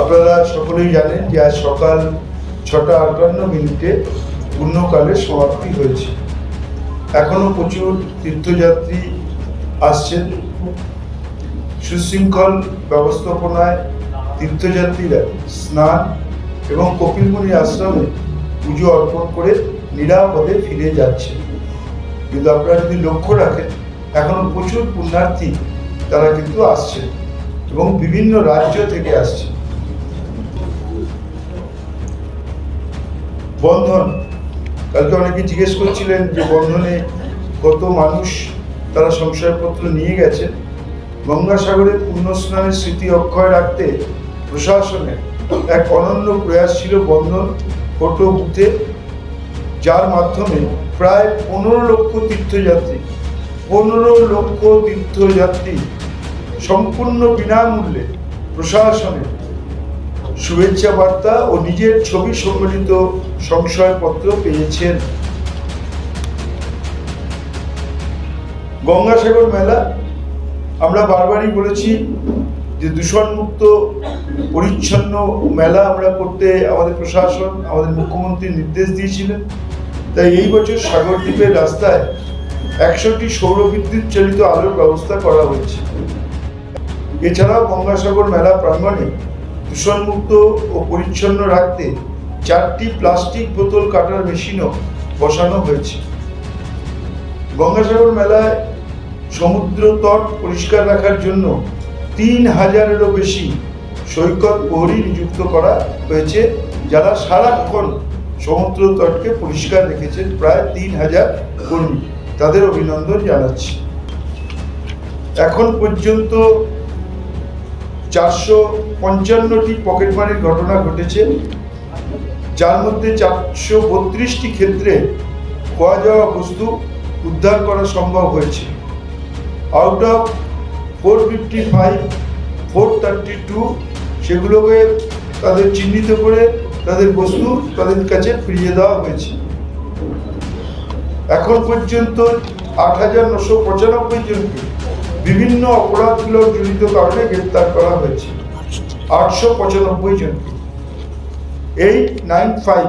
আপনারা সকলেই জানেন যে আজ সকাল ছটা আটান্ন মিনিটে পূর্ণকালের সমাপ্তি হয়েছে। এখনও প্রচুর তীর্থযাত্রী আসছেন। সুশৃঙ্খল ব্যবস্থাপনায় তীর্থযাত্রীরা স্নান এবং কপিলমুনি আশ্রমে পুজো অর্পণ করে নিরাপদে ফিরে যাচ্ছে কিন্তু আপনারা যদি লক্ষ্য রাখেন, এখনও প্রচুর পুণ্যার্থী তারা কিন্তু আসছে এবং বিভিন্ন রাজ্য থেকে আসছে বন্ধন। কালকে অনেকে জিজ্ঞেস করছিলেন যে বন্ধনে কত মানুষ তারা সংশয়পত্র নিয়ে গেছেন গঙ্গাসাগরে পুণ্যস্নানের স্মৃতি অক্ষয় রাখতে প্রশাসনের এক অনন্য প্রয়াস ছিল বন্ধন ফটো বুথে, যার মাধ্যমে প্রায় পনেরো লক্ষ তীর্থযাত্রী, পনেরো লক্ষ তীর্থযাত্রী সম্পূর্ণ বিনামূল্যে প্রশাসনের শুভেচ্ছা বার্তা ও নিজের ছবি সম্বলিত সংশয়পত্র পেয়েছেন। গঙ্গাসাগর মেলা, আমরা বারবারই বলেছি যে দূষণমুক্ত, পরিচ্ছন্ন মেলা আমরা করতে আমাদের প্রশাসন, আমাদের মুখ্যমন্ত্রী নির্দেশ দিয়েছিলেন। তাই এই বছর সাগরদ্বীপের রাস্তায় একশোটি সৌর বিদ্যুৎ চালিত আলোর ব্যবস্থা করা হয়েছে। এছাড়াও গঙ্গাসাগর মেলা প্রাঙ্গণে দূষণমুক্ত ও পরিচ্ছন্ন রাখতে চারটি প্লাস্টিক বোতল কাটার মেশিনও বসানো হয়েছে। গঙ্গাসাগর মেলায় সমুদ্র তট পরিষ্কার রাখার জন্য তিন হাজারেরও বেশি সৈকত প্রহরী নিযুক্ত করা হয়েছে, যারা সারাক্ষণ সমুদ্র তটকে পরিষ্কার রেখেছেন প্রায় তিন হাজার কর্মী। তাদের অভিনন্দন জানাচ্ছি। এখন পর্যন্ত চারশো পঞ্চান্নটি পকেটমারির ঘটনা ঘটেছে। যার মধ্যে চারশো বত্রিশটি ক্ষেত্রে খোয়া যাওয়া বস্তু উদ্ধার করা সম্ভব হয়েছে। Out of four fifty five four thirty two সেগুলোকে তাদের চিহ্নিত করে তাদের বস্তু তাদের কাছে ফিরিয়ে দেওয়া হয়েছে। এখন পর্যন্ত আট হাজার নশো পঁচানব্বই জনকে বিভিন্ন অপরাধমূলক জড়িত কারণে গ্রেপ্তার করা হয়েছে। আটশো পঁচানব্বই জনকে। Eight nine five